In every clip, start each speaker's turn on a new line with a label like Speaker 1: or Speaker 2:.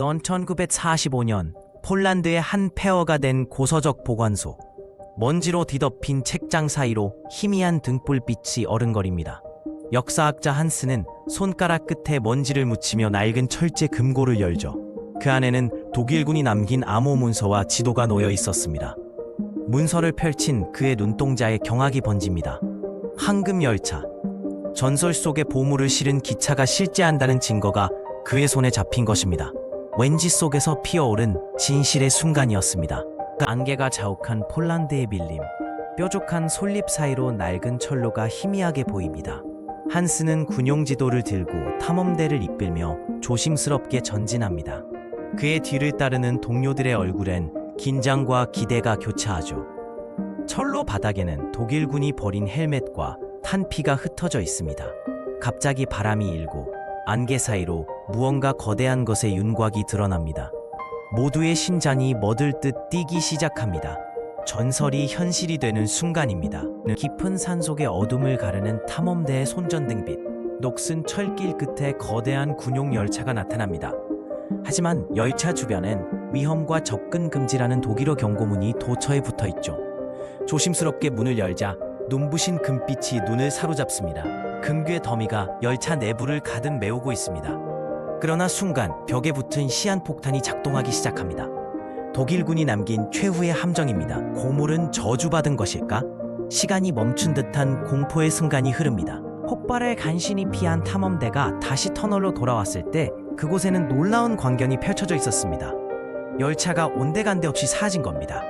Speaker 1: 넌 1945년 폴란드의 한 폐허가 된 고서적 보관소. 먼지로 뒤덮인 책장 사이로 희미한 등불빛이 어른거립니다. 역사학자 한스는 손가락 끝에 먼지를 묻히며 낡은 철제 금고를 열죠. 그 안에는 독일군이 남긴 암호 문서와 지도가 놓여 있었습니다. 문서를 펼친 그의 눈동자에 경악이 번집니다. 황금 열차. 전설 속의 보물을 실은 기차가 실제한다는 증거가 그의 손에 잡힌 것입니다. 왠지 속에서 피어오른 진실의 순간이었습니다. 그 안개가 자욱한 폴란드의 밀림. 뾰족한 솔잎 사이로 낡은 철로가 희미하게 보입니다. 한스는 군용 지도를 들고 탐험대를 이끌며 조심스럽게 전진합니다. 그의 뒤를 따르는 동료들의 얼굴엔 긴장과 기대가 교차하죠. 철로 바닥에는 독일군이 버린 헬멧과 탄 피가 흩어져 있습니다. 갑자기 바람이 일고 안개 사이로 무언가 거대한 것의 윤곽이 드러납니다. 모두의 심장이 멎을 듯 뛰기 시작합니다. 전설이 현실이 되는 순간입니다. 깊은 산속의 어둠을 가르는 탐험대의 손전등빛, 녹슨 철길 끝에 거대한 군용 열차가 나타납니다. 하지만 열차 주변엔 위험과 접근 금지라는 독일어 경고문이 도처에 붙어 있죠. 조심스럽게 문을 열자 눈부신 금빛이 눈을 사로잡습니다. 금괴 더미가 열차 내부를 가득 메우고 있습니다. 그러나 순간 벽에 붙은 시한폭탄이 작동하기 시작합니다. 독일군이 남긴 최후의 함정입니다. 고물은 저주받은 것일까? 시간이 멈춘 듯한 공포의 순간이 흐릅니다. 폭발을 간신히 피한 탐험대가 다시 터널로 돌아왔을 때 그곳에는 놀라운 광경이 펼쳐져 있었습니다. 열차가 온데간데 없이 사라진 겁니다.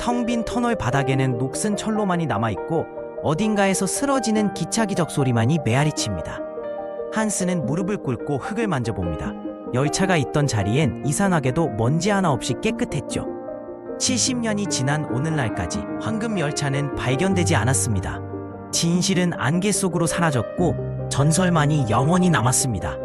Speaker 1: 텅 빈 터널 바닥에는 녹슨 철로만이 남아있고 어딘가에서 쓰러지는 기차 기적 소리만이 메아리칩니다. 한스는 무릎을 꿇고 흙을 만져봅니다. 열차가 있던 자리엔 이상하게도 먼지 하나 없이 깨끗했죠. 70년이 지난 오늘날까지 황금 열차는 발견되지 않았습니다. 진실은 안개 속으로 사라졌고 전설만이 영원히 남았습니다.